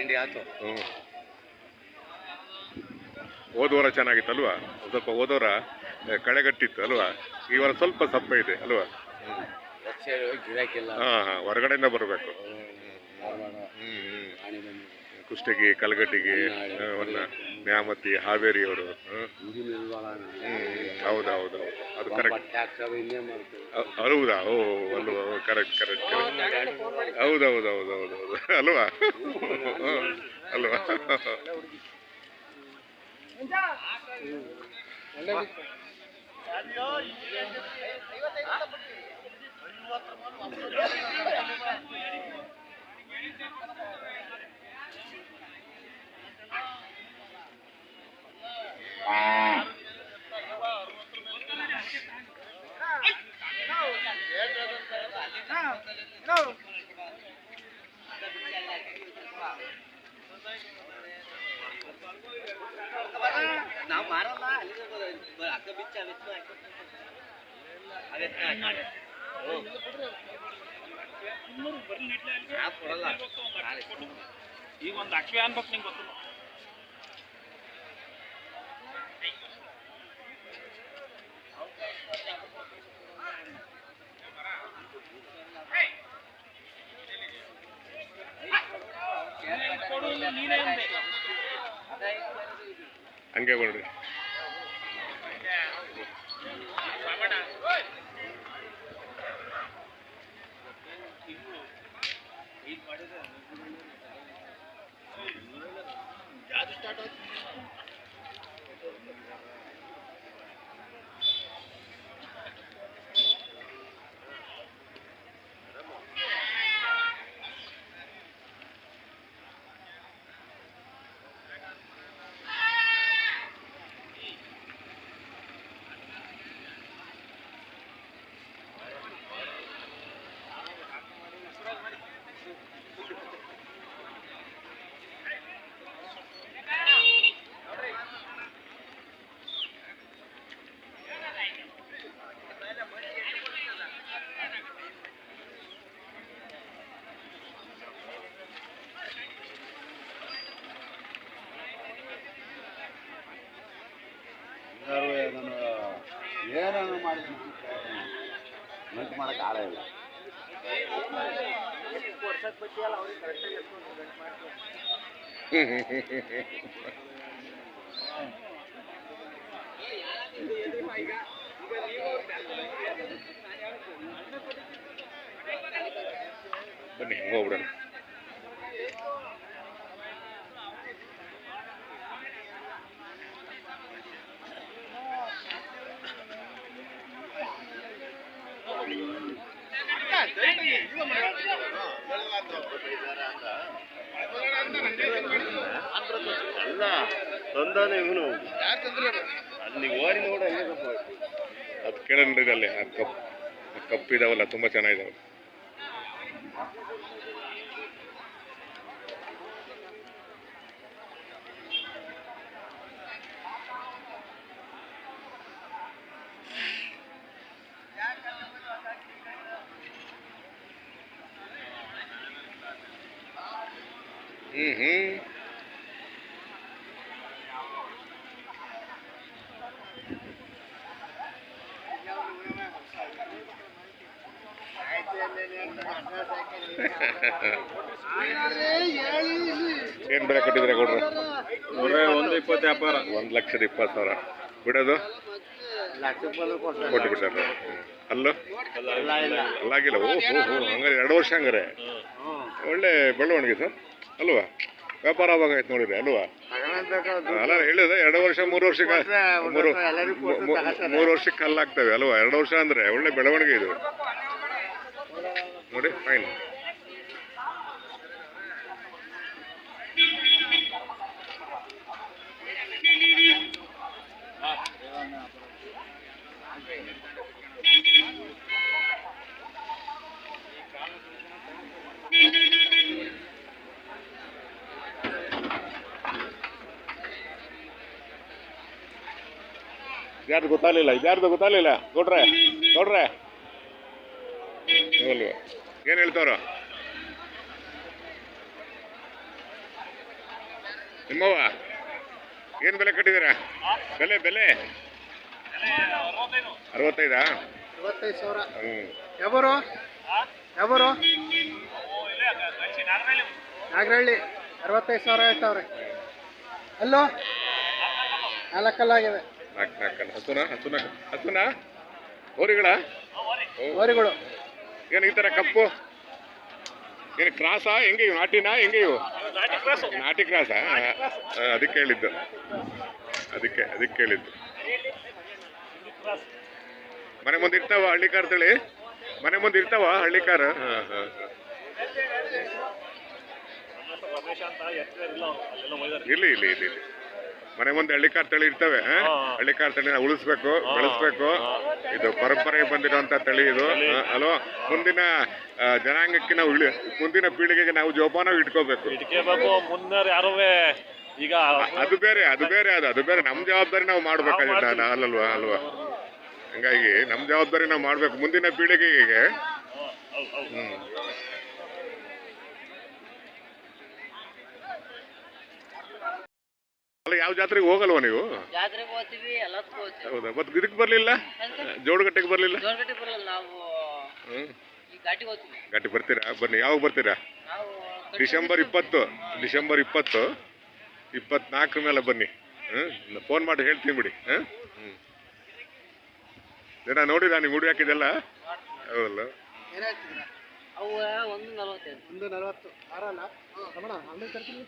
ತಿಂಡಿ ಆಯ್ತು. ಹ್ಞೂ ಹೋದ ವಾರ ಚೆನ್ನಾಗಿತ್ತಲ್ವಾ? ಸ್ವಲ್ಪ ಓದೋರ ಕಳೆಗಟ್ಟಿತ್ತು ಅಲ್ವಾ? ಈ ವಾರ ಸ್ವಲ್ಪ ಸಪ್ಪೆ ಇದೆ ಅಲ್ವಾ? ಗಿರಾಕಿಲ್ಲ. ಹಾಂ ಹಾಂ ಹೊರಗಡೆಯಿಂದ ಬರಬೇಕು. ಕುಷ್ಟಗಿ ಕಲಗಟ್ಟಿಗೆ ಆ, ಹೊನ್ನ ನ್ಯಾಮತಿ ಹಾವೇರಿಯವರು ಇಂಜಿನ್ ಇಲ್ವಲ್ಲ ಹೌದು ಹೌದು ಹೌದು ಅದು ಕರೆಕ್ಟ್ ಹೌದಾ ಓ ಅಲ್ವಾ? ಕರೆಕ್ಟ್ ಕರೆಕ್ಟ್ ಕರೆಕ್ಟ್ ಹೌದು ಹೌದು ಅಲ್ವಾ? ಹ್ಮ್. ನಾವು ಮಾರಲ್ಲ ಅಕ್ಕ ಬಿಚ್ಚ ಈಗ ಒಂದು ಅಕ್ಷಯ ಅನ್ಬೇಕು ನಿಂಗೆ ಗೊತ್ತಿಲ್ಲ ಕೊಡು ನೀನೇ ಅಂದೆ. ಹಂಗೆ ಬರ್ರಿ ಮಾಡಕ್ಕೆ ಆಳ ಇಲ್ಲ. ಬನ್ನಿ ಹೋಗ್ಬಿಡೋಣ. ಅಲ್ಲ ತಂದಾನೆ ಇವನು ಅಲ್ಲಿ ಓರಿ ನೋಡ ಅದು ಅಲ್ಲಿ ಆ ಕಪ್ ಕಪ್ ಇದಾವಲ್ಲ ತುಂಬ ಚೆನ್ನಾಗಿದಾವೆ ಹ್ಮ್ ಹ್ಮ್ ಏನ್ ಬೆಲೆ ಕಟ್ಟಿದ್ರೆ ಕೊಡ್ರಿ? ಒಂದು ಇಪ್ಪತ್ತು ವ್ಯಾಪಾರ. ಒಂದು ಲಕ್ಷದ ಇಪ್ಪತ್ತು ಸಾವಿರ. ಬಿಡೋದು? ಕೊಟ್ಟು ಬಿಟ್ಟ ಅಲ್ಲೋ? ಅಲ್ಲಾಗಿಲ್ಲ. ಓ ಹೋ ಹಂಗಾರೆ ಎರಡು ವರ್ಷ ಹಂಗಾರೆ. ಒಳ್ಳೆ ಬೆಳವಣಿಗೆ ಸರ್. ಅಲ್ವಾ? ವ್ಯಾಪಾರ ಆವಾಗಾಯ್ತು ನೋಡಿರಿ ಅಲ್ವಾ? ಅಲ್ಲ ಹೇಳಿದೆ ಎರಡು ವರ್ಷ ಮೂರು ವರ್ಷಕ್ಕೆ. ಮೂರು ವರ್ಷಕ್ಕೆ ಕಲ್ಲಾಗ್ತವೆ ಅಲ್ವಾ? ಎರಡು ವರ್ಷ ಅಂದ್ರೆ ಒಳ್ಳೆ ಬೆಳವಣಿಗೆ ಇದು. ನೋಡಿ ಫೈನ್ ಯಾರ್ದು ಗೊತ್ತಾಗಲಿಲ್ಲ ಇದ್ಯಾರ್ದು ಗೊತ್ತಾಗಲಿಲ್ಲ? ನೋಡ್ರೆ ನೋಡ್ರೆ. ಏನ್ ಏನು ಹೇಳ್ತಾವ್ರ? ನಿಮ್ಮವ್ವ ಏನು ಬೆಲೆ ಕಟ್ಟಿದ್ದೀರಾ? ಬೆಲೆ ಬೆಲೆ? ಅರವತ್ತೈದು? ಅರವತ್ತೈದಾ ಸಾವಿರ. ಯಾವರು? ಯಾವರು? ನಾಗರಹಳ್ಳಿ. ಅರವತ್ತೈದು ಸಾವಿರ ಹೇಳ್ತಾವ್ರೆ ಅಲ್ಲೋ? ನಾಲ್ಕಲ್ಲಾಗಿದೆ ನಾಲ್ಕು ನಾಲ್ಕಲ್ಲ ಹಸುನ ಹಸುನ ಹಸುನ ಹೋರಿಗಳ? ಹೋರಿಗಳು. ಏನು ಈ ಥರ ಕಪ್ಪು? ಏನು ಕ್ರಾಸಾ? ಹೆಂಗೆ ಇವು? ನಾಟಿನಾ? ಹೆಂಗೆ ಇವು? ನಾಟಿ ಕ್ರಾಸು? ನಾಟಿ ಕ್ರಾಸಾ ಅದಕ್ಕೆ ಹೇಳಿದ್ದು. ಅದಕ್ಕೆ ಅದಕ್ಕೆ ಹೇಳಿದ್ದು. ಮನೆ ಮುಂದೆ ಇರ್ತಾವ ಹಳ್ಳಿ ಕಾರ್ ತಳಿ? ಮನೆ ಮುಂದೆ ಇರ್ತಾವ ಹಳ್ಳಿ ಕಾರ್ ಹಾಂ ಹಾಂ. ಇಲ್ಲಿ ಇಲ್ಲಿ ಇಲ್ಲಿ. ಮನೆ ಮುಂದೆ ಹಳ್ಳಿ ಕಾರ್ ತಳಿ ಇರ್ತವೆ ಆ? ಹಾ. ಹಳ್ಳಿ ಕಾರ್ ತಳಿನ ಉಳಿಸ್ಬೇಕು. ಬೆಳೆಸ್ಬೇಕು. ಇದು ಪರಂಪರೆ ಬಂದಿರುವಂತ ತಳಿ ಇದು. ಅಲ್ವಾ ಮುಂದಿನ ಜನಾಂಗಕ್ಕೆ ನಾವು ಮುಂದಿನ ಪೀಳಿಗೆಗೆ ನಾವು ಜೋಪಾನ ಇಟ್ಕೋಬೇಕು. ಈಗ ಅದು ಬೇರೆ ಅದು ಬೇರೆ ಅದು ಅದು ಬೇರೆ. ನಮ್ಮ ಜವಾಬ್ದಾರಿ ನಾವು ಮಾಡ್ಬೇಕಾಗಿತ್ತು. ಅಲ್ಲಲ್ವಾ ಅಲ್ವಾ? ಹಂಗಾಗಿ ನಮ್ಮ ಜವಾಬ್ದಾರಿ ನಾವು ಮಾಡ್ಬೇಕು. ಮುಂದಿನ ಪೀಳಿಗೆಗೆ. ಹ್ಮ್. ಅಲ್ಲ ಯಾವ ಜಾತ್ರೆಗೆ ಹೋಗಲ್ವ ನೀವು? ಜಾತ್ರೆಗೆ ಹೋಗ್ತೀವಿ ಎಲ್ಲದಕ್ಕೂ ಹೋಗ್ತೀವಿ. ಹೌದಾ? ಮತ್ತೆ ಇದಕ್ಕೆ ಬರಲಿಲ್ಲ? ಜೋಡಗಟ್ಟೆಗೆ ಬರಲಿಲ್ಲ? ಬರಲ್ಲ ನಾವು ಹ್ಮ್. ಈ ಘಾಟಿಗೆ ಹೋಗ್ತೀವಿ. ಗಟ್ಟಿ ಬರ್ತೀರಾ? ಬನ್ನಿ ಯಾವಾಗ ಬರ್ತೀರಾ? ನಾವು ಡಿಸೆಂಬರ್ ಇಪ್ಪತ್ತು ಡಿಸೆಂಬರ್ ಇಪ್ಪತ್ತು ಇಪ್ಪತ್ನಾಲ್ಕರ ಮೇಲೆ ಬನ್ನಿ. ಹ್ಞೂ ಫೋನ್ ಮಾಡಿ ಹೇಳ್ತೀನಿ ಬಿಡಿ. ಹಾಂ ಹ್ಞೂ ಜನ ನೋಡಿದ ನೀವು ಹುಡಿ ಹಾಕಿದ್ದೆಲ್ಲ ಹೌದಲ್ಲ. ಅವು ಒಂದು ನಲವತ್ತೈದು. ಒಂದು ನಲವತ್ತು. ಆರಲ್ಲ? ರಮಣ ಹಂಡ್ರೆಡ್ ತರ್ತೀನಿ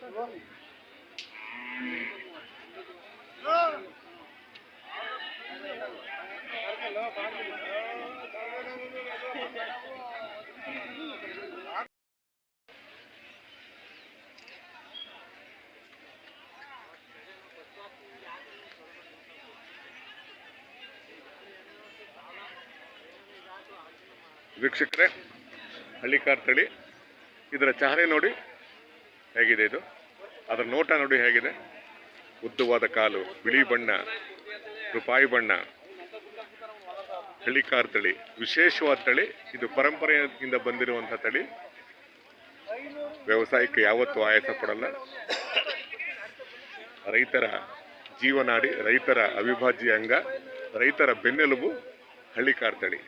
ವೀಕ್ಷಕರೇ ಹಳ್ಳಿಕಾರ್ ತಳಿ ಇದರ ಚಹರೆ ನೋಡಿ ಹೇಗಿದೆ ಇದು? ಅದರ ನೋಟ ನೋಡಿ ಹೇಗಿದೆ? ಉದ್ದವಾದ ಕಾಲು, ಬಿಳಿ ಬಣ್ಣ, ರೂಪಾಯಿ ಬಣ್ಣ ಹಳ್ಳಿಕಾರ್ ತಳಿ, ವಿಶೇಷವಾದ ತಳಿ, ಇದು ಪರಂಪರೆಯಿಂದ ಬಂದಿರುವಂಥ ತಳಿ. ವ್ಯವಸಾಯಕ್ಕೆ ಯಾವತ್ತೂ ಆಯಾಸ ಪಡಲ್ಲ ರೈತರ ಜೀವನಾಡಿ, ರೈತರ ಅವಿಭಾಜ್ಯ ಅಂಗ, ರೈತರ ಬೆನ್ನೆಲುಬು ಹಳ್ಳಿಕಾರ್ ತಳಿ.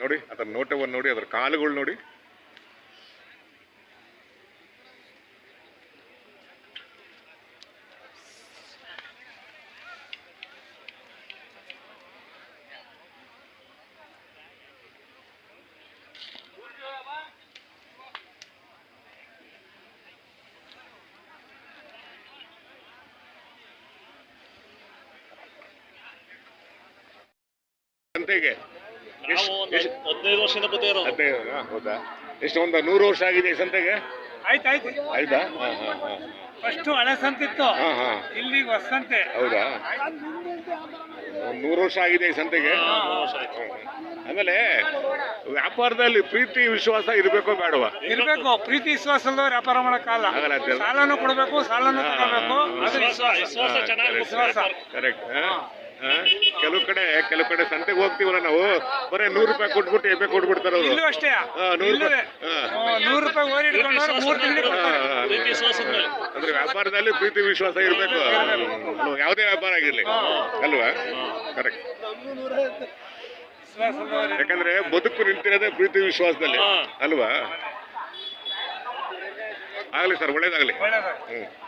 ನೋಡಿ, ಅದರ ನೋಟವನ್ನು ನೋಡಿ, ಅದರ ಕಾಲುಗಳು ನೋಡಿ. ಸಂತೆಗೆ ಹದಿನೈದು ವರ್ಷದಿಂದ ಬತ್ತೇ ಹದಿನೈದು ಹೌದಾ? ಎಷ್ಟು ಒಂದು ನೂರು ವರ್ಷ ಆಗಿದೆ ಈ ಸಂತೆಗೆ? ಆಯ್ತು ಆಯ್ತು. ಆಯ್ತಾ? ಹಾ ಹಾ ಹಾ ಫಸ್ಟ್ ಹಳೆ ಸಂತಿತ್ತು ಹಾ ಹಾ. ಇಲ್ಲಿಗೆ ಹೊಸಂತೆ ಹೌದಾ? ನೂರು ವರ್ಷ ಆಗಿದೆ ಈ ಸಂತೆಗೆ. ಆಮೇಲೆ ವ್ಯಾಪಾರದಲ್ಲಿ ಪ್ರೀತಿ ವಿಶ್ವಾಸ ಇರಬೇಕು ಬೇಡವಾ? ಇರಬೇಕು. ಪ್ರೀತಿ ವಿಶ್ವಾಸ ವ್ಯಾಪಾರ ಮಾಡಕ್ಕಾಗಲ್ಲ ಆಗಲ್ಲ? ಸಾಲನು ಕೊಡಬೇಕು ಸಾಲನು ತಗೋಬೇಕು. ಅದು ವಿಶ್ವಾಸ ವಿಶ್ವಾಸ. ಕರೆಕ್ಟ್ ಕೆಲವು ಕಡೆ ಕೆಲವು ಕಡೆ ಸಂತೆಗೆ ಹೋಗ್ತೀವಲ್ಲ ನಾವು? ಬರೀ ನೂರು ರೂಪಾಯಿ ಕೊಟ್ಬಿಟ್ಟು ಎಪ್ಪೆ ಕೊಟ್ಬಿಡ್ತಾರ ಅವರು. ಇಲ್ಲೂ ಅಷ್ಟೇ. ಹಾ, ನೂರು ರೂಪಾಯಿ. ಹಾ. ನೂರು ರೂಪಾಯಿ ಓರಿ ಇಟ್ಕೊಂಡ್ರೆ ಮೂರು ತಿಂಗಳು ಕೊಡ್ತಾರೆ. ಪ್ರೀತಿ ವಿಶ್ವಾಸದ ಮೇಲೆ. ಅಂದ್ರೆ ವ್ಯಾಪಾರದಲ್ಲಿ ಪ್ರೀತಿ ವಿಶ್ವಾಸ ಇರಬೇಕು. ಯಾವುದೇ ವ್ಯಾಪಾರ ಆಗಿರ್ಲಿ. ಅಲ್ವಾ? ಕರೆಕ್ಟ್ ಯಾಕಂದ್ರೆ ಬದುಕು ನಿಂತಿರೋದೇ ಪ್ರೀತಿ ವಿಶ್ವಾಸದಲ್ಲಿ. ಅಲ್ವಾ? ಆಗ್ಲಿ ಸರ್ ಒಳ್ಳೇದಾಗ್ಲಿ. ಹ್ಮ್.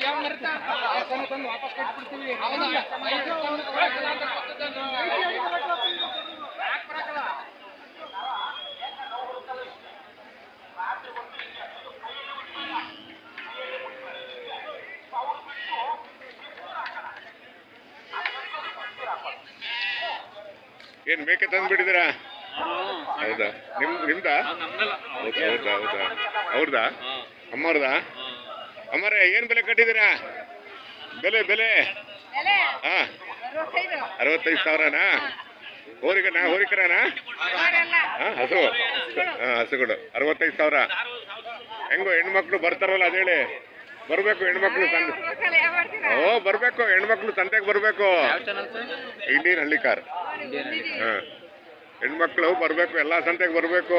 ತಂದು ಏನ್ ಮೇಕೆ ತಂದ್ಬಿಟ್ಟಿದ್ದೀರಾ? ಹೌದಾ? ನಿಮ್ ನಿಮ್ದಾ? ಹೌದಾ ಹೌದಾ ಹೌದಾ? ಅವ್ರದಾ? ಅಮ್ಮವ್ರದಾ? ಅಮ್ಮರೇ ಏನ್ ಬೆಲೆ ಕಟ್ಟಿದೀರಾ ಬೆಲೆ ಬೆಲೆ. ಹಾ. ಅರವತ್ತೈದು. ಸಾವಿರನಾ? ಹೋರಿಗನಾ ಹೋರಿಕರನಾ? ಹಾ ಹಸು. ಹಾ ಹಸುಗಳು. ಅರವತ್ತೈದು ಸಾವಿರ. ಹೆಂಗೋ ಹೆಣ್ಮಕ್ಳು ಬರ್ತಾರಲ್ಲ ಅದೇಳಿ ಬರ್ಬೇಕು ಹೆಣ್ಮಕ್ಳು ಸಂತೆ ಓ ಬರ್ಬೇಕು. ಹೆಣ್ಮಕ್ಳು ಸಂತೆಗೆ ಬರ್ಬೇಕು. ಇಂಡಿಯನ್ ಹಳ್ಳಿ ಕಾರ್ ಹಾ. ಹೆಣ್ಮಕ್ಳು ಬರ್ಬೇಕು ಎಲ್ಲಾ ಸಂತೆಗೆ ಬರ್ಬೇಕು.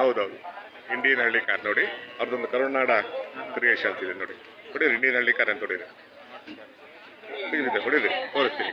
ಹೌದೌದು. ಇಂಡಿಯನ್ ಹಳ್ಳಿ ಕಾರ್ ನೋಡಿ ಅವ್ರದ್ದೊಂದು ಕರುನಾಡ ಕ್ರಿಯೇಷನ್ಸ್ ಇದೆ ನೋಡಿ. ಹೊಡೀರಿ ಇಂಡಿಯನ್ ಹಳ್ಳಿ ಕಾರ್ ಅಂತ ಹೊಡೀರಿ. ಹೊಡೀರಿ ಹೊಡೀರಿ ತೋರಿಸ್ತೀನಿ